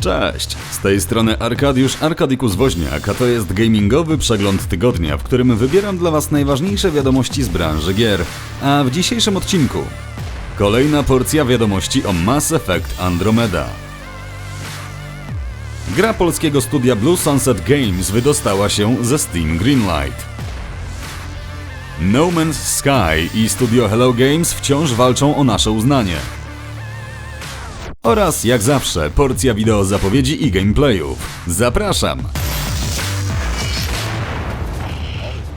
Cześć, z tej strony Arkadiusz Arkadikus Woźniak, a to jest gamingowy przegląd tygodnia, w którym wybieram dla Was najważniejsze wiadomości z branży gier. A w dzisiejszym odcinku kolejna porcja wiadomości o Mass Effect Andromeda. Gra polskiego studia Blue Sunset Games wydostała się ze Steam Greenlight. No Man's Sky i studio Hello Games wciąż walczą o nasze uznanie. Oraz jak zawsze porcja wideo zapowiedzi i gameplayów. Zapraszam!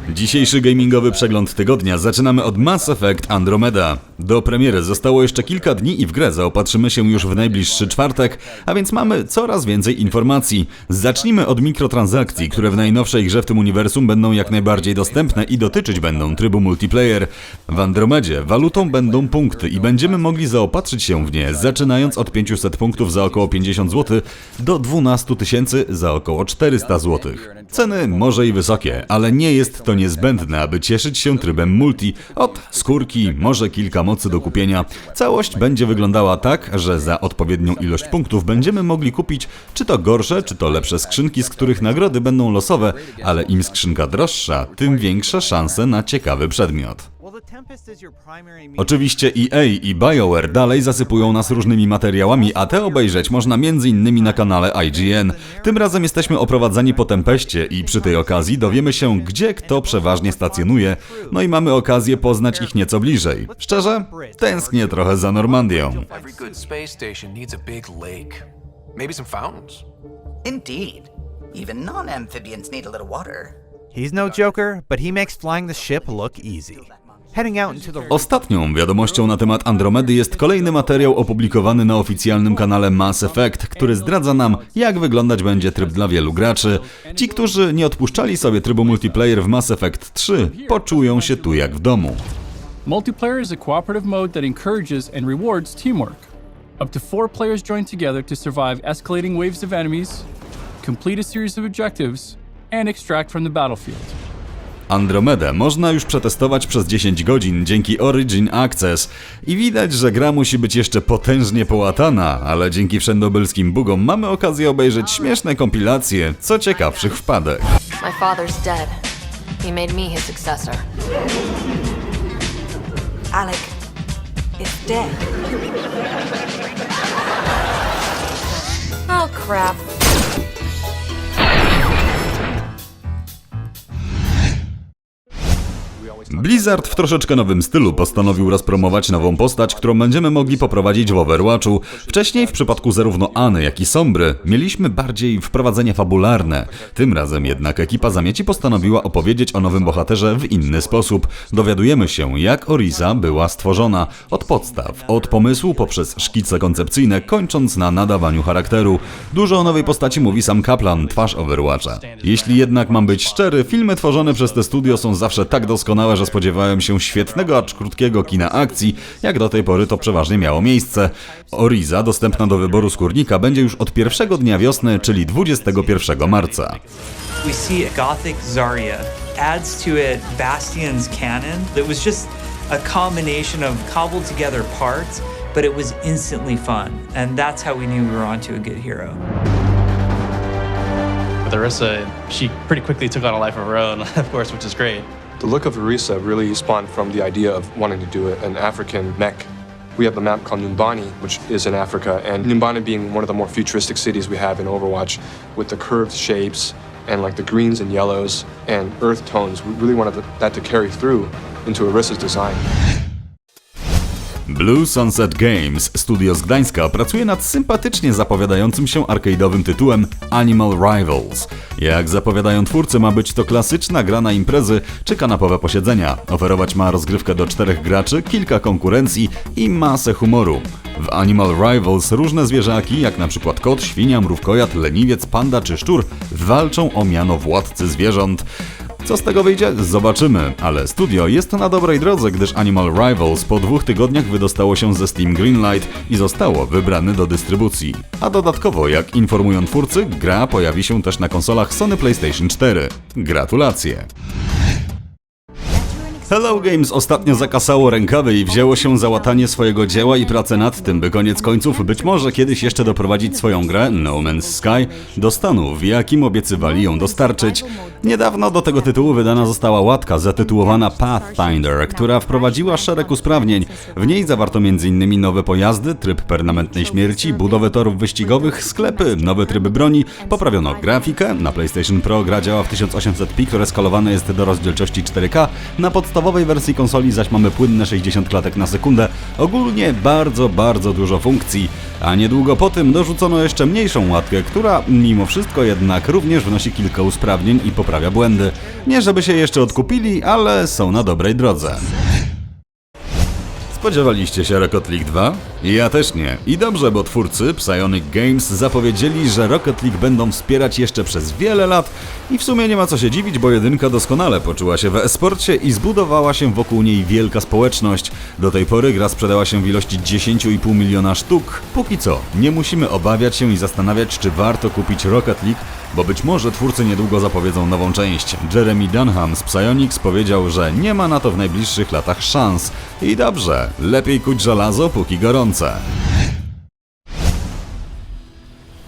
Dzisiejszy gamingowy przegląd tygodnia zaczynamy od Mass Effect Andromeda. Do premiery zostało jeszcze kilka dni i w grę zaopatrzymy się już w najbliższy czwartek, a więc mamy coraz więcej informacji. Zacznijmy od mikrotransakcji, które w najnowszej grze w tym uniwersum będą jak najbardziej dostępne i dotyczyć będą trybu multiplayer. W Andromedzie walutą będą punkty i będziemy mogli zaopatrzyć się w nie, zaczynając od 500 punktów za około 50 zł do 12 tysięcy za około 400 zł. Ceny może i wysokie, ale nie jest to niezbędne, aby cieszyć się trybem multi. Od skórki, może kilka do kupienia. Całość będzie wyglądała tak, że za odpowiednią ilość punktów będziemy mogli kupić czy to gorsze, czy to lepsze skrzynki, z których nagrody będą losowe, ale im skrzynka droższa, tym większe szanse na ciekawy przedmiot. Oczywiście EA i BioWare dalej zasypują nas różnymi materiałami, a te obejrzeć można m.in. na kanale IGN. Tym razem jesteśmy oprowadzani po Tempeście i przy tej okazji dowiemy się, gdzie kto przeważnie stacjonuje, no i mamy okazję poznać ich nieco bliżej. Szczerze, tęsknię trochę za Normandią. Indeed. Even need a little water. He's no joker, but he makes flying the ship look easy. Ostatnią wiadomością na temat Andromedy jest kolejny materiał opublikowany na oficjalnym kanale Mass Effect, który zdradza nam, jak wyglądać będzie tryb dla wielu graczy. Ci, którzy nie odpuszczali sobie trybu multiplayer w Mass Effect 3, poczują się tu jak w domu. Multiplayer is a cooperative mode that encourages and rewards teamwork. Up to four players join together to survive escalating waves of enemies, complete a series of objectives, and extract from the battlefield. Andromedę można już przetestować przez 10 godzin dzięki Origin Access i widać, że gra musi być jeszcze potężnie połatana, ale dzięki wszędobylskim bugom mamy okazję obejrzeć śmieszne kompilacje co ciekawszych wpadek. My father's dead. He made me his successor. Alec is dead. Oh, crap. Blizzard w troszeczkę nowym stylu postanowił rozpromować nową postać, którą będziemy mogli poprowadzić w Overwatchu. Wcześniej w przypadku zarównoAny, jak i Sombry mieliśmy bardziej wprowadzenie fabularne. Tym razem jednak ekipa Zamieci postanowiła opowiedzieć o nowym bohaterze w inny sposób. Dowiadujemy się, jak Orisa była stworzona. Od podstaw, od pomysłu poprzez szkice koncepcyjne, kończąc na nadawaniu charakteru. Dużo o nowej postaci mówi sam Kaplan, twarz Overwatcha. Jeśli jednak mam być szczery, filmy tworzone przez te studio są zawsze tak doskonałe, że spodziewałem się świetnego, acz krótkiego kina akcji, jak do tej pory to przeważnie miało miejsce. Oriza, dostępna do wyboru skórnika, będzie już od pierwszego dnia wiosny, czyli 21 marca. we see a gothic Zarya. Adds to it Bastion's canon that was just a combination of cobbled together parts, but it was instantly fun. And that's how we knew we were onto a good hero. With Arissa, she pretty quickly took on a life of her own, of course, which is great. The look of Orisa really spawned from the idea of wanting to do an African mech. We have the map called Numbani, which is in Africa, and Numbani being one of the more futuristic cities we have in Overwatch, with the curved shapes and like the greens and yellows and earth tones. We really wanted that to carry through into Orisa's design. Blue Sunset Games, studio z Gdańska, pracuje nad sympatycznie zapowiadającym się arcade'owym tytułem Animal Rivals. Jak zapowiadają twórcy, ma być to klasyczna gra na imprezy czy kanapowe posiedzenia. Oferować ma rozgrywkę do czterech graczy, kilka konkurencji i masę humoru. W Animal Rivals różne zwierzaki, jak na przykład kot, świnia, mrówkojad, leniwiec, panda czy szczur, walczą o miano władcy zwierząt. Co z tego wyjdzie? Zobaczymy, ale studio jest na dobrej drodze, gdyż Animal Rivals po dwóch tygodniach wydostało się ze Steam Greenlight i zostało wybrane do dystrybucji. A dodatkowo, jak informują twórcy, gra pojawi się też na konsolach Sony PlayStation 4. Gratulacje! Hello Games ostatnio zakasało rękawy i wzięło się za łatanie swojego dzieła i pracę nad tym, by koniec końców być może kiedyś jeszcze doprowadzić swoją grę No Man's Sky do stanu, w jakim obiecywali ją dostarczyć. Niedawno do tego tytułu wydana została łatka zatytułowana Pathfinder, która wprowadziła szereg usprawnień. W niej zawarto m.in. nowe pojazdy, tryb permanentnej śmierci, budowę torów wyścigowych, sklepy, nowe tryby broni, poprawiono grafikę, na PlayStation Pro gra działa w 1800p, które skalowane jest do rozdzielczości 4K, na podstawowej wersji konsoli zaś mamy płynne 60 klatek na sekundę. Ogólnie bardzo, bardzo dużo funkcji. A niedługo po tym dorzucono jeszcze mniejszą łatkę, która mimo wszystko jednak również wnosi kilka usprawnień i poprawia błędy. Nie żeby się jeszcze odkupili, ale są na dobrej drodze. Spodziewaliście się Rocket League 2? Ja też nie. I dobrze, bo twórcy Psyonic Games zapowiedzieli, że Rocket League będą wspierać jeszcze przez wiele lat i w sumie nie ma co się dziwić, bo jedynka doskonale poczuła się w e-sporcie i zbudowała się wokół niej wielka społeczność. Do tej pory gra sprzedała się w ilości 10,5 miliona sztuk. Póki co, nie musimy obawiać się i zastanawiać, czy warto kupić Rocket League, bo być może twórcy niedługo zapowiedzą nową część. Jeremy Dunham z Psyonix powiedział, że nie ma na to w najbliższych latach szans. I dobrze, lepiej kuć żelazo póki gorące.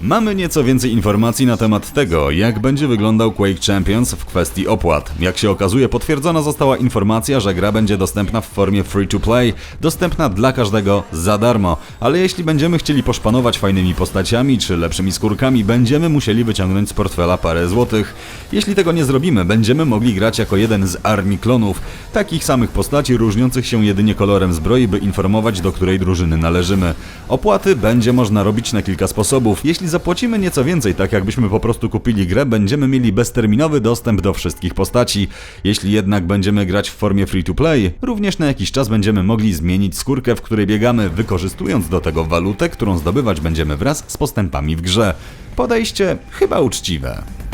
Mamy nieco więcej informacji na temat tego, jak będzie wyglądał Quake Champions w kwestii opłat. Jak się okazuje, potwierdzona została informacja, że gra będzie dostępna w formie free to play, dostępna dla każdego za darmo. Ale jeśli będziemy chcieli poszpanować fajnymi postaciami czy lepszymi skórkami, będziemy musieli wyciągnąć z portfela parę złotych. Jeśli tego nie zrobimy, będziemy mogli grać jako jeden z armii klonów, takich samych postaci różniących się jedynie kolorem zbroi, by informować do której drużyny należymy. Opłaty będzie można robić na kilka sposobów. Jeśli zapłacimy nieco więcej, tak jakbyśmy po prostu kupili grę, będziemy mieli bezterminowy dostęp do wszystkich postaci. Jeśli jednak będziemy grać w formie free to play, również na jakiś czas będziemy mogli zmienić skórkę, w której biegamy, wykorzystując do tego walutę, którą zdobywać będziemy wraz z postępami w grze. Podejście chyba uczciwe.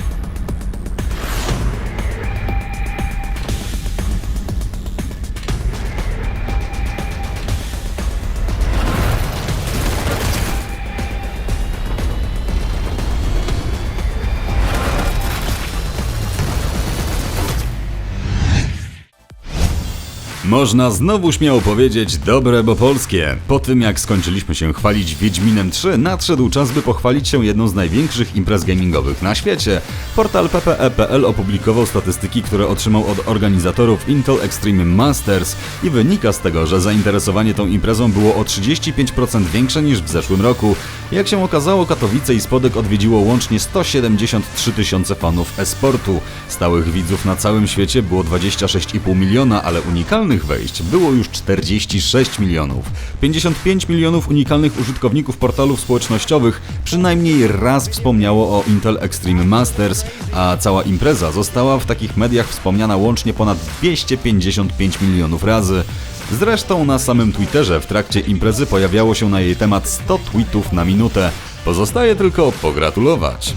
Można znowu śmiało powiedzieć dobre, bo polskie. Po tym jak skończyliśmy się chwalić Wiedźminem 3, nadszedł czas, by pochwalić się jedną z największych imprez gamingowych na świecie. Portal ppe.pl opublikował statystyki, które otrzymał od organizatorów Intel Extreme Masters i wynika z tego, że zainteresowanie tą imprezą było o 35% większe niż w zeszłym roku. Jak się okazało, Katowice i Spodek odwiedziło łącznie 173 tysiące fanów e-sportu. Stałych widzów na całym świecie było 26,5 miliona, ale unikalnych wejść było już 46 milionów. 55 milionów unikalnych użytkowników portalów społecznościowych przynajmniej raz wspomniało o Intel Extreme Masters, a cała impreza została w takich mediach wspomniana łącznie ponad 255 milionów razy. Zresztą na samym Twitterze w trakcie imprezy pojawiało się na jej temat 100 tweetów na minutę. Pozostaje tylko pogratulować.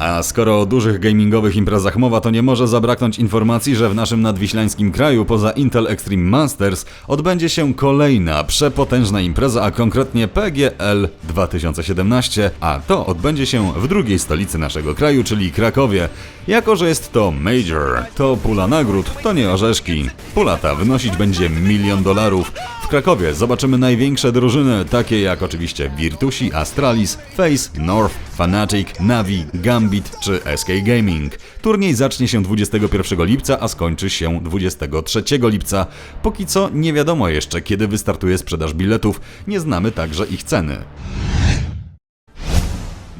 A skoro o dużych gamingowych imprezach mowa, to nie może zabraknąć informacji, że w naszym nadwiślańskim kraju poza Intel Extreme Masters odbędzie się kolejna przepotężna impreza, a konkretnie PGL 2017, a to odbędzie się w drugiej stolicy naszego kraju, czyli Krakowie. Jako, że jest to Major, to pula nagród to nie orzeszki. Pula ta wynosić będzie milion dolarów. Krakowie zobaczymy największe drużyny, takie jak oczywiście Virtusi, Astralis, Face, North, Fnatic, Navi, Gambit czy SK Gaming. Turniej zacznie się 21 lipca, a skończy się 23 lipca. Póki co nie wiadomo jeszcze, kiedy wystartuje sprzedaż biletów, nie znamy także ich ceny.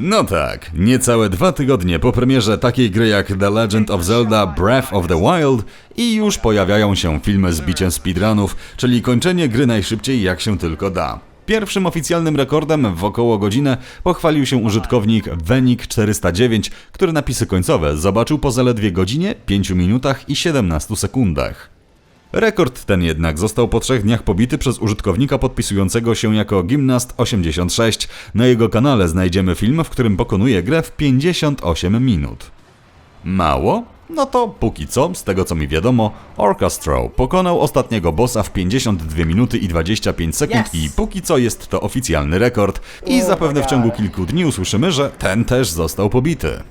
No tak, niecałe dwa tygodnie po premierze takiej gry jak The Legend of Zelda Breath of the Wild i już pojawiają się filmy z biciem speedrunów, czyli kończenie gry najszybciej jak się tylko da. Pierwszym oficjalnym rekordem w około godzinę pochwalił się użytkownik Venik409, który napisy końcowe zobaczył po zaledwie godzinie, 5 minutach i 17 sekundach. Rekord ten jednak został po trzech dniach pobity przez użytkownika podpisującego się jako Gimnast86. Na jego kanale znajdziemy film, w którym pokonuje grę w 58 minut. Mało? No to póki co, z tego co mi wiadomo, Orchestro pokonał ostatniego bossa w 52 minuty i 25 sekund i póki co jest to oficjalny rekord i zapewne w ciągu kilku dni usłyszymy, że ten też został pobity.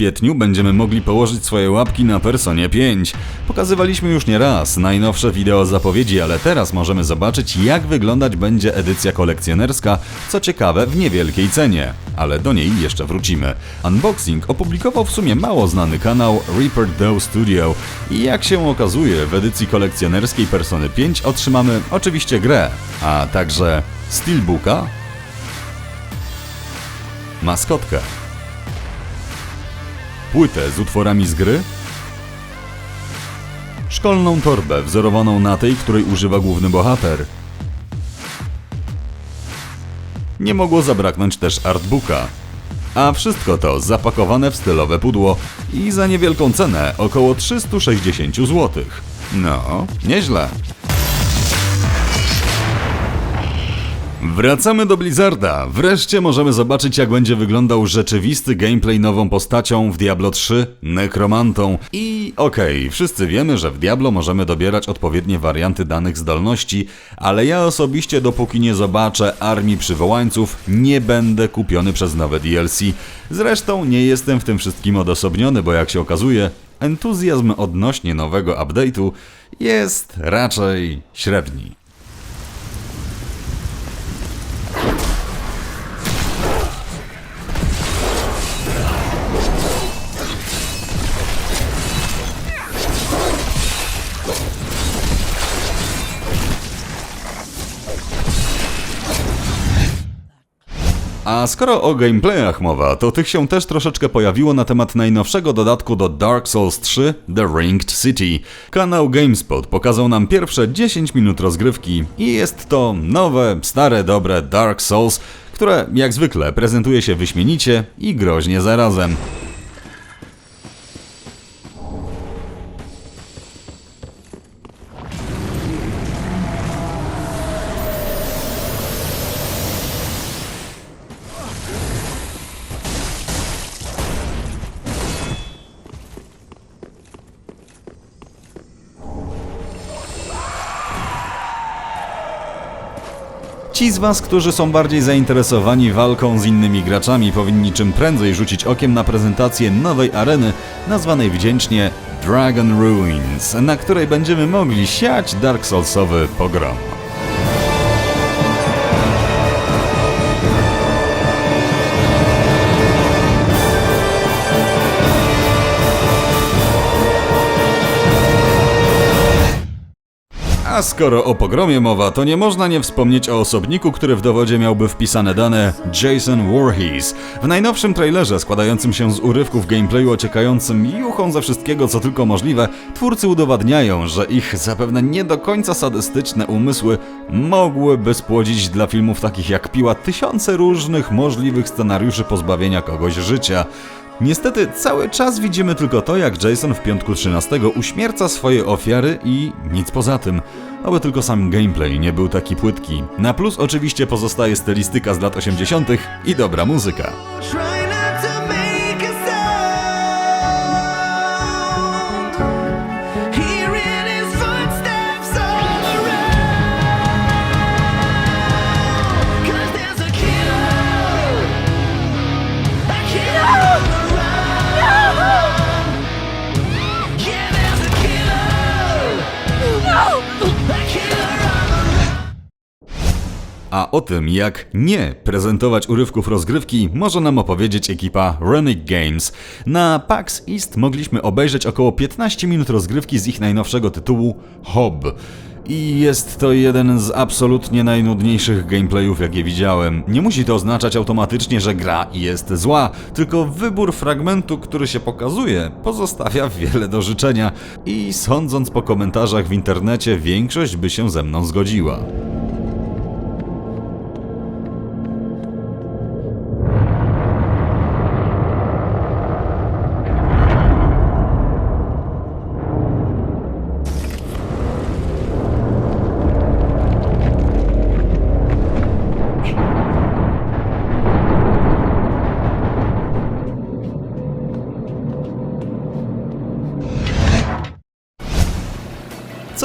Kwietniu będziemy mogli położyć swoje łapki na Personie 5. Pokazywaliśmy już nie raz najnowsze wideo zapowiedzi, ale teraz możemy zobaczyć jak wyglądać będzie edycja kolekcjonerska, co ciekawe w niewielkiej cenie, ale do niej jeszcze wrócimy. Unboxing opublikował w sumie mało znany kanał Reaper Doe Studio i jak się okazuje w edycji kolekcjonerskiej Persony 5 otrzymamy oczywiście grę, a także steelbooka, maskotkę, płytę z utworami z gry, szkolną torbę wzorowaną na tej, której używa główny bohater. Nie mogło zabraknąć też artbooka. A wszystko to zapakowane w stylowe pudło i za niewielką cenę około 360 zł. No, nieźle. Wracamy do Blizzarda. Wreszcie możemy zobaczyć, jak będzie wyglądał rzeczywisty gameplay nową postacią w Diablo 3, Nekromantą. I okej, wszyscy wiemy, że w Diablo możemy dobierać odpowiednie warianty danych zdolności, ale ja osobiście, dopóki nie zobaczę armii przywołańców, nie będę kupiony przez nowe DLC. Zresztą nie jestem w tym wszystkim odosobniony, bo jak się okazuje, entuzjazm odnośnie nowego update'u jest raczej średni. A skoro o gameplayach mowa, to tych się też troszeczkę pojawiło na temat najnowszego dodatku do Dark Souls 3 The Ringed City. Kanał GameSpot pokazał nam pierwsze 10 minut rozgrywki i jest to nowe, stare, dobre Dark Souls, które jak zwykle prezentuje się wyśmienicie i groźnie zarazem. Was, którzy są bardziej zainteresowani walką z innymi graczami, powinni czym prędzej rzucić okiem na prezentację nowej areny, nazwanej wdzięcznie Dragon Ruins, na której będziemy mogli siać Dark Soulsowy pogrom. A skoro o pogromie mowa, to nie można nie wspomnieć o osobniku, który w dowodzie miałby wpisane dane Jason Voorhees. W najnowszym trailerze, składającym się z urywków gameplayu ociekającym juchą ze wszystkiego co tylko możliwe, twórcy udowadniają, że ich zapewne nie do końca sadystyczne umysły mogłyby spłodzić dla filmów takich jak Piła tysiące różnych możliwych scenariuszy pozbawienia kogoś życia. Niestety cały czas widzimy tylko to, jak Jason w piątku 13 uśmierca swoje ofiary i nic poza tym. Oby tylko sam gameplay nie był taki płytki. Na plus oczywiście pozostaje stylistyka z lat 80. i dobra muzyka. A o tym, jak nie prezentować urywków rozgrywki, może nam opowiedzieć ekipa Runic Games. Na PAX East mogliśmy obejrzeć około 15 minut rozgrywki z ich najnowszego tytułu Hob. I jest to jeden z absolutnie najnudniejszych gameplayów, jakie widziałem. Nie musi to oznaczać automatycznie, że gra jest zła, tylko wybór fragmentu, który się pokazuje, pozostawia wiele do życzenia. I sądząc po komentarzach w internecie, większość by się ze mną zgodziła.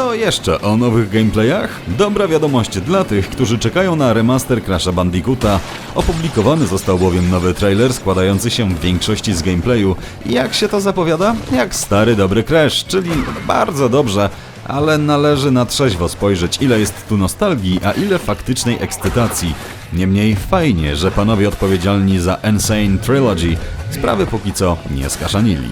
Co jeszcze o nowych gameplayach? Dobra wiadomość dla tych, którzy czekają na remaster Crash'a Bandicoota. Opublikowany został bowiem nowy trailer składający się w większości z gameplayu. Jak się to zapowiada? Jak stary dobry Crash, czyli bardzo dobrze, ale należy na trzeźwo spojrzeć ile jest tu nostalgii, a ile faktycznej ekscytacji. Niemniej fajnie, że panowie odpowiedzialni za Insane Trilogy sprawy póki co nie skaszanili.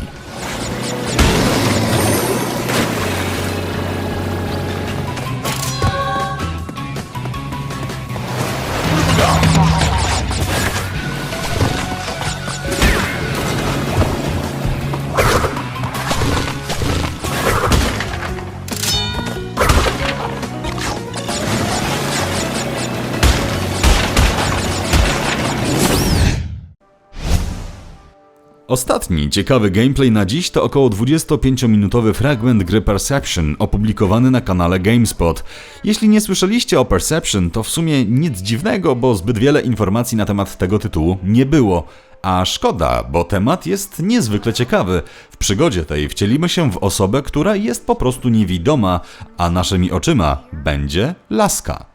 Ostatni ciekawy gameplay na dziś to około 25-minutowy fragment gry Perception opublikowany na kanale GameSpot. Jeśli nie słyszeliście o Perception, to w sumie nic dziwnego, bo zbyt wiele informacji na temat tego tytułu nie było. A szkoda, bo temat jest niezwykle ciekawy. W przygodzie tej wcielimy się w osobę, która jest po prostu niewidoma, a naszymi oczyma będzie laska.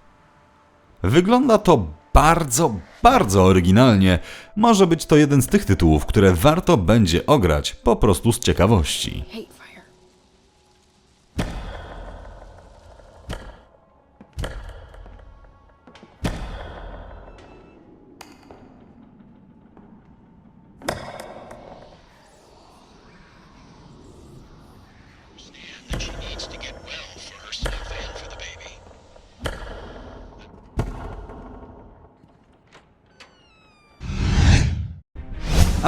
Wygląda to bardzo, bardzo oryginalnie. Może być to jeden z tych tytułów, które warto będzie ograć po prostu z ciekawości.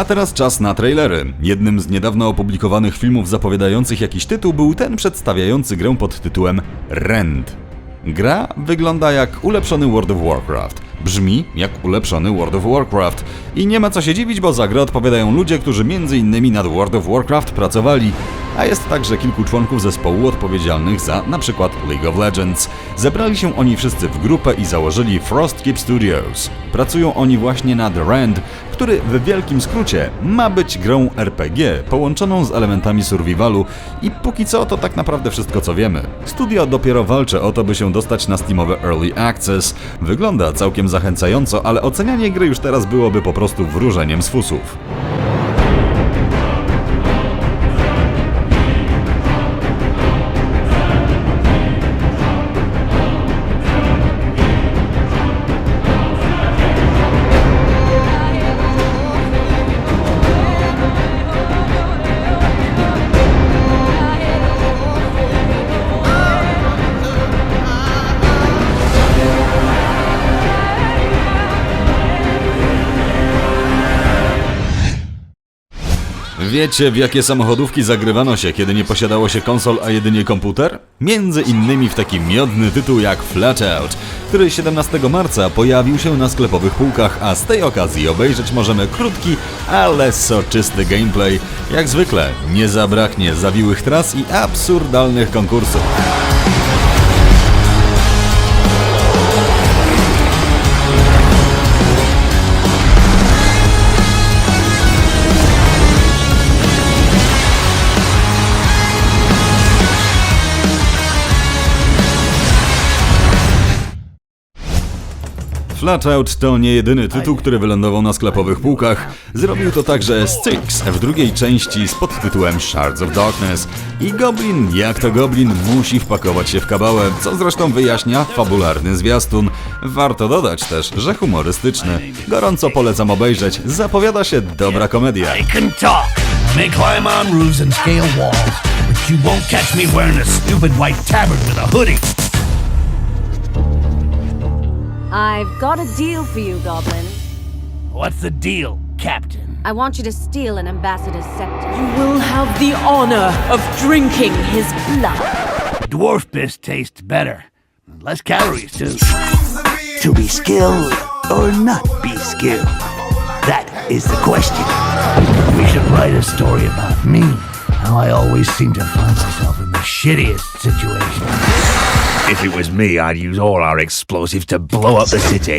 A teraz czas na trailery. Jednym z niedawno opublikowanych filmów zapowiadających jakiś tytuł był ten przedstawiający grę pod tytułem Rend. Gra wygląda jak ulepszony World of Warcraft. Brzmi jak ulepszony World of Warcraft. I nie ma co się dziwić, bo za grę odpowiadają ludzie, którzy m.in. nad World of Warcraft pracowali. A jest także kilku członków zespołu odpowiedzialnych za np. League of Legends. Zebrali się oni wszyscy w grupę i założyli Frostkeep Studios. Pracują oni właśnie nad Rend, który w wielkim skrócie ma być grą RPG połączoną z elementami survivalu i póki co to tak naprawdę wszystko co wiemy. Studio dopiero walczy o to, by się dostać na Steamowe Early Access. Wygląda całkiem zachęcająco, ale ocenianie gry już teraz byłoby po prostu wróżeniem z fusów. Wiecie, w jakie samochodówki zagrywano się, kiedy nie posiadało się konsol, a jedynie komputer? Między innymi w taki miodny tytuł jak Flatout, który 17 marca pojawił się na sklepowych półkach, a z tej okazji obejrzeć możemy krótki, ale soczysty gameplay. Jak zwykle, nie zabraknie zawiłych tras i absurdalnych konkursów. Flatout to nie jedyny tytuł, który wylądował na sklepowych półkach. Zrobił to także Styx w drugiej części z podtytułem Shards of Darkness. I Goblin, jak to Goblin, musi wpakować się w kabałę, co zresztą wyjaśnia fabularny zwiastun. Warto dodać też, że humorystyczny. Gorąco polecam obejrzeć, zapowiada się dobra komedia. You won't catch me wearing a stupid white tabard with a hoodie. I've got a deal for you, Goblin. What's the deal, Captain? I want you to steal an ambassador's scepter. You will have the honor of drinking his blood. Dwarf piss tastes better. Less calories, too. To be skilled or not be skilled? That is the question. We should write a story about me. How I always seem to find myself in the shittiest situations. If it was me, I'd use all our explosives to blow up the city.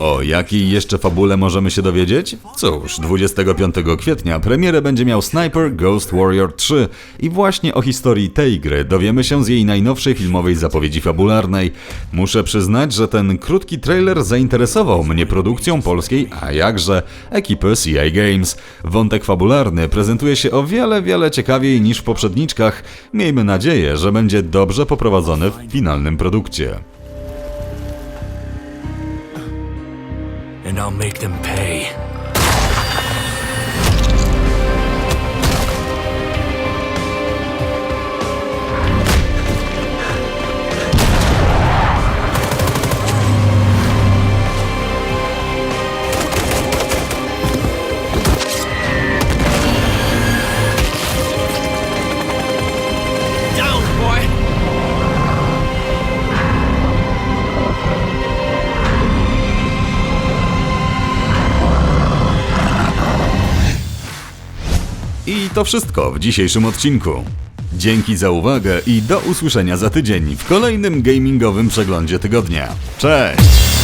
O jakiej jeszcze fabule możemy się dowiedzieć? Cóż, 25 kwietnia premierę będzie miał Sniper Ghost Warrior 3 i właśnie o historii tej gry dowiemy się z jej najnowszej filmowej zapowiedzi fabularnej. Muszę przyznać, że ten krótki trailer zainteresował mnie produkcją polskiej, a jakże, ekipy CI Games. Wątek fabularny prezentuje się o wiele, wiele ciekawiej niż w poprzedniczkach. Miejmy nadzieję, że będzie dobrze poprowadzony w finalnym produkcie. And I'll make them pay. To wszystko w dzisiejszym odcinku. Dzięki za uwagę i do usłyszenia za tydzień w kolejnym gamingowym przeglądzie tygodnia. Cześć!